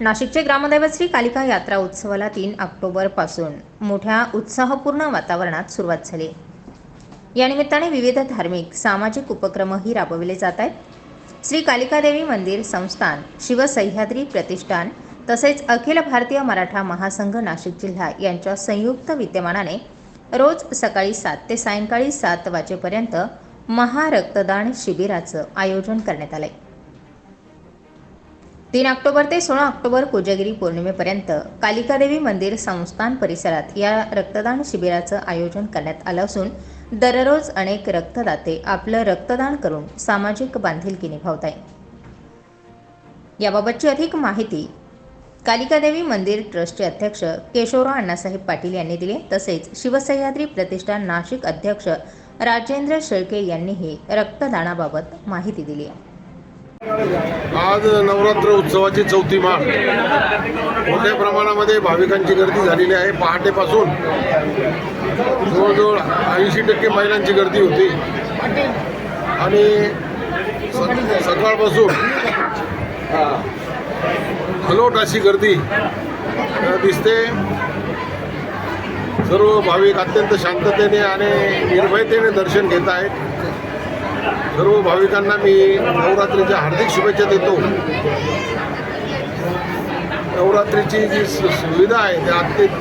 नाशिकचे ग्रामदैवत श्री कालिका यात्रा उत्सवाला तीन ऑक्टोबरपासून मोठ्या उत्साहपूर्ण वातावरणात सुरुवात झाली. या निमित्ताने विविध धार्मिक सामाजिक उपक्रमही राबविले जात आहेत. श्री कालिकादेवी मंदिर संस्थान शिवसह्याद्री प्रतिष्ठान तसेच अखिल भारतीय मराठा महासंघ नाशिक जिल्हा यांच्या संयुक्त विद्यमानाने रोज सकाळी सात ते सायंकाळी सात वाजेपर्यंत महारक्तदान शिबिराचं आयोजन करण्यात आलं आहे तीन ऑक्टोबर ते सोळा ऑक्टोबर कोजागिरी पौर्णिमेपर्यंत कालिकादेवी मंदिर संस्थान परिसरात या रक्तदान शिबिराचं आयोजन करण्यात आलं असून दररोज अनेक रक्तदाते आपलं रक्तदान करून सामाजिक बांधिलकी निभावत आहे याबाबतची अधिक माहिती कालिकादेवी मंदिर ट्रस्टचे अध्यक्ष केशवराव अण्णासाहेब पाटील यांनी दिली. तसेच शिवसह्याद्री प्रतिष्ठान नाशिक अध्यक्ष राजेंद्र शेळके यांनीही रक्तदानाबाबत माहिती दिली आहे. आज नवरात्र उत्सवाची चौथी माळ. मोठ्या प्रमाणामध्ये भाविकांची गर्दी झालेली आहे. पहाटेपासून जवळजवळ ऐंशी टक्के महिलांची गर्दी होती. आणि सकाळपासून हलोट अशी गर्दी दिसते. सर्व भाविक अत्यंत शांततेने आणि निर्भयतेने दर्शन घेत आहेत. सर्व भाविकांना मी नवरात्रीच्या हार्दिक शुभेच्छा देतो. नवरात्रीची जी सु- सुविधा आहे त्या अत्यंत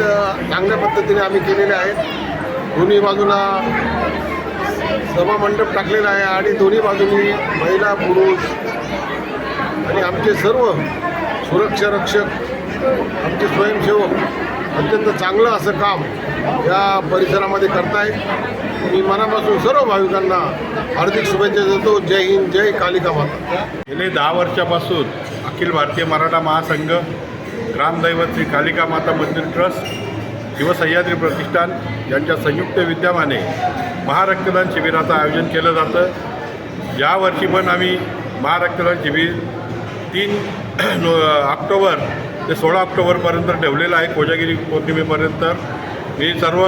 चांगल्या पद्धतीने आम्ही केलेल्या आहेत. दोन्ही बाजूला सभामंडप टाकलेला आहे आणि दोन्ही बाजूनी महिला पुरुष आणि आमचे सर्व सुरक्षा रक्षक आमचे स्वयंसेवक अत्यंत चांगलं असं काम या परिसरामध्ये करतायत. मी मनापासून सर्व भाविकांना हार्दिक शुभेच्छा देतो. जय हिंद जय कालिका माता. गेले दहा वर्षापासून अखिल भारतीय मराठा महासंघ ग्रामदैवत श्री कालिका माता मंदिर ट्रस्ट शिवसह्याद्री प्रतिष्ठान यांच्या संयुक्त विद्यमाने महारक्तदान शिबिराचं आयोजन केलं जातं. यावर्षी पण आम्ही महारक्तदान शिबिर तीन ऑक्टोबर ते सोळा ऑक्टोबरपर्यंत ठेवलेलं आहे. कोजागिरी पौर्णिमेपर्यंत. मी सर्व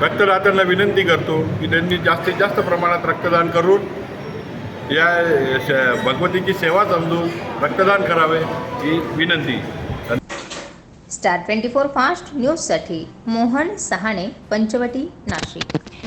रक्तदात्यांना विनंती करतो की त्यांनी जास्तीत जास्त प्रमाणात रक्तदान करून या श- भगवतीची सेवा समजून रक्तदान करावे ही विनंती. स्टार ट्वेंटी फोर फास्ट न्यूजसाठी मोहन सहाणे पंचवटी नाशिक.